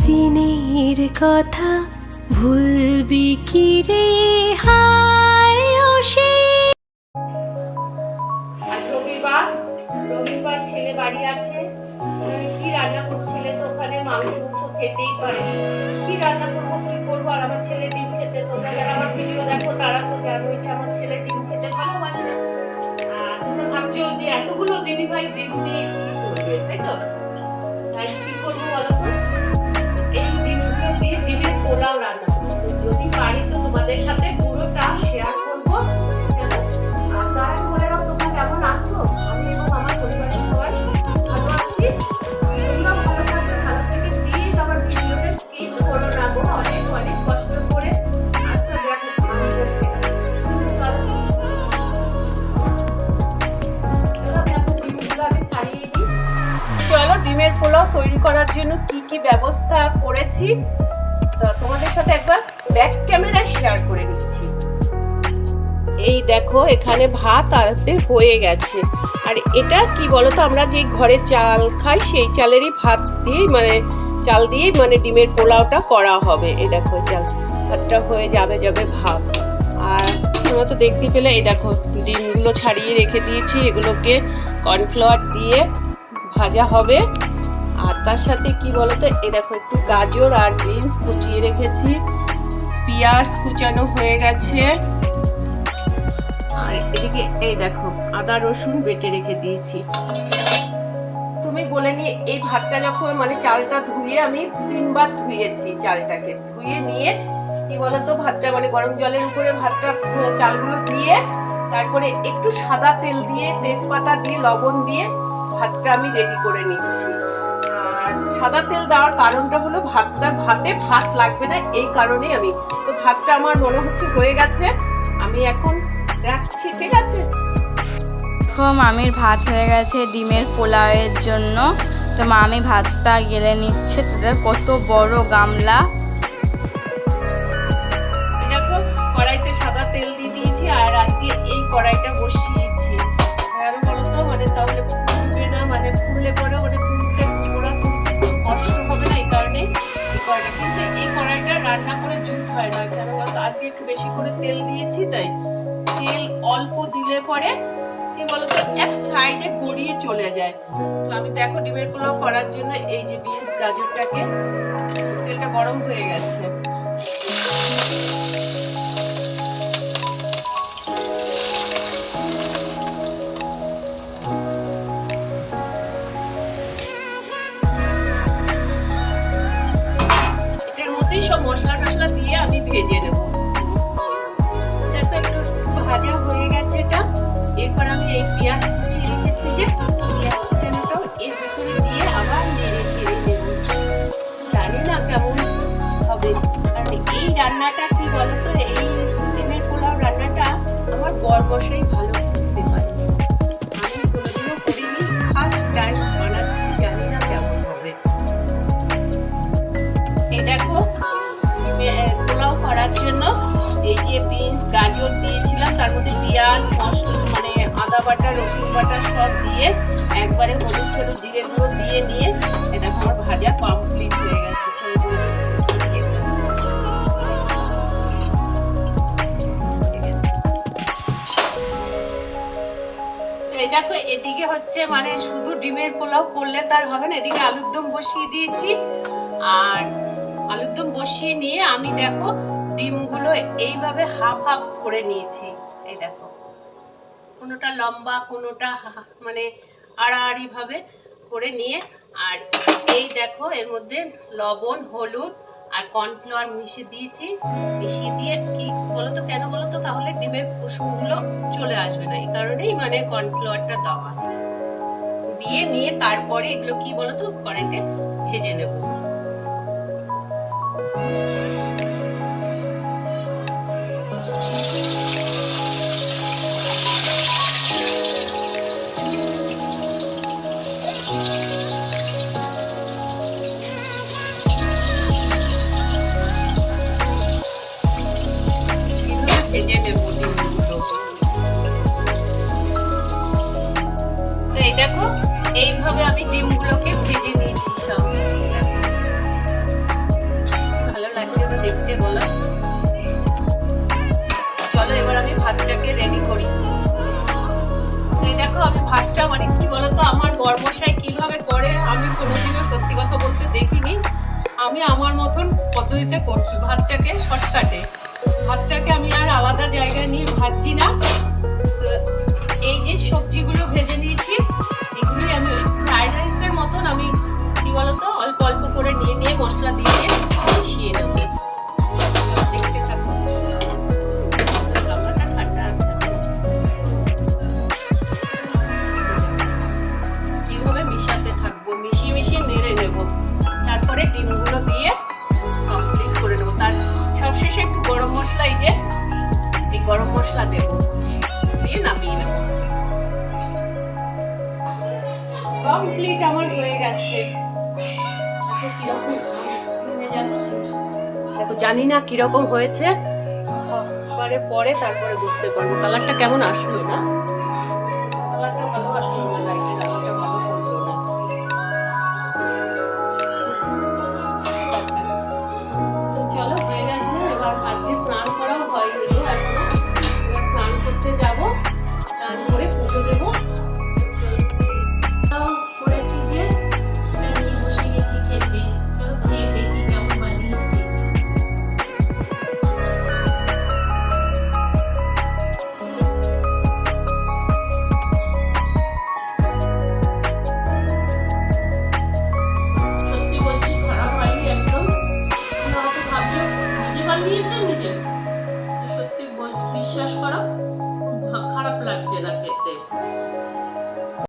দিনের কথা ভুলবি কি রে? হায় রবিবার রবিবার ছেলে তো যে ভাবছ যে এতগুলো দিদি পোলাও তৈরি করার জন্য কি কি ব্যবস্থা করেছি? তোমাদের সাথে একবার ব্যাক ক্যামেরায় শেয়ার করে নিচ্ছি। এই দেখো, এখানে ভাত আনতে হয়ে গেছে। আর এটা কি বলতো, আমরা যে ঘরে চাল খাই, সেই চালেরই ভাত দিয়েই মানে চাল দিয়েই মানে ডিমের পোলাওটা করা হবে। এই দেখো চাল ভাতটা হয়ে যাবে যাবে ভাত। আর তোমরা তো দেখতে পেলে, এই দেখো, ডিমগুলো ছাড়িয়ে রেখে দিয়েছি। এগুলোকে কর্নফ্লাওয়ার দিয়ে ভাজা হবে। তার সাথে কি বলতো? এই দেখো, একটু গাজর আর বিনস কুচিয়ে রেখেছি। পেঁয়াজ কুচানো হয়ে গেছে। আর এদিকে এই দেখো, আদা রসুন বেটে রেখে দিয়েছি। তুমি বলে নিয়ে এই ভাতটা যখন মানে চালটা ধুয়ে আমি তিনবার ধুয়েছি চালটাকে। ধুয়ে নিয়ে কি বলতো, ভাতটা মানে গরম জলের উপরে ভাতটা চালগুলো দিয়ে তারপরে একটু সাদা তেল দিয়ে, তেজপাতা দিয়ে, লবণ দিয়ে ভাতটা আমি রেডি করে নিচ্ছি। সাদা তেল দেওয়ার কারণটা হলো ভাতটা ভাতে ভাত লাগবে না এই কারণেই আমি। তো ভাতটা আমার মনে হচ্ছে হয়ে গেছে। আমি এখন রাখছি ঠিক আছে? দেখো মামির ভাত হয়ে গেছে ডিমের পোলাওয়ের জন্য। তো মামি ভাতটা গেলে নিচ্ছে। তাদের কত বড় গামলা। দেখো কড়াইতে সাদা তেল দিয়ে দিয়েছি আর আজকে এই কড়াইটা বসিয়েছি আজকে একটু বেশি করে তেল দিয়েছি, তাই তেল অল্প দিলে পরে কি বলতো, এক সাইডে গড়িয়ে চলে যায়। তো আমি দেখো ডিমের পোলাও করার জন্য এই যে বিনস গাজরটাকে, তেলটা গরম হয়ে গেছে। সব মশলা দিয়ে আমি ভেজে নেব। ভাজা হয়ে গেছে এটা। এরপর আমি এই পেঁয়াজ কুচি রেখেছি যে, পেঁয়াজ কুচানোটাও এর ভিতরে দিয়ে আবার নেড়ে চেড়ে নেব। জানি না কেমন হবে। আর এই রান্নাটা কি বলতো? এই ডিমের পোলাও রান্নাটা আমার বর বসেই ভালো বাটা রসুন বাটা সব দিয়ে একবারে হলুদ হলুদ জিরে গুঁড়ো দিয়ে নিয়ে এটা আমার ভাজা কমপ্লিট হয়ে গেছে। দেখো, এদিকে হচ্ছে মানে শুধু ডিমের পোলাও করলে তার হবে না, এদিকে আলুর দম বসিয়ে দিয়েছি। আর আলুর দম বসিয়ে নিয়ে আমি দেখো ডিমগুলো এইভাবে হাফ হাফ করে নিয়েছি। এই দেখো। কোনোটা লম্বা, কোনোটা মানে আড়াআড়ি ভাবে করে নিয়ে, আর এই দেখো, এর মধ্যে লবণ, হলুদ আর কর্নফ্লাওয়ার মিশিয়ে দিয়েছি। মিশিয়ে দিয়ে কি বলতো, কেন বলতো? তাহলে ডিমের কুসুমগুলো চলে আসবে না, এই কারণেই মানে কর্নফ্লাওয়ারটা দেওয়া। দিয়ে নিয়ে তারপরে এগুলো কি বলতো? কড়াইতে ভেজে নেব। মানে কি বলতো? আমার বর্মশাই কীভাবে করে, আমি কোনোদিনও সত্যি কথা বলতে দেখিনি। আমি আমার মতন পদ্ধতিতে করছি, ভাতটাকে শর্টকাটে। ভাতটাকে আমি আর আলাদা জায়গায় নিয়ে ভাজছি না। এই যে গরম মশলা দেব। দিয়ে নামিয়ে নেব। কমপ্লিট আমার হয়ে গেছে। দেখো জানি না কীরকম হয়েছে। খাবারের পরে তারপরে বুঝতে পারব। কালারটা কেমন আসলো না?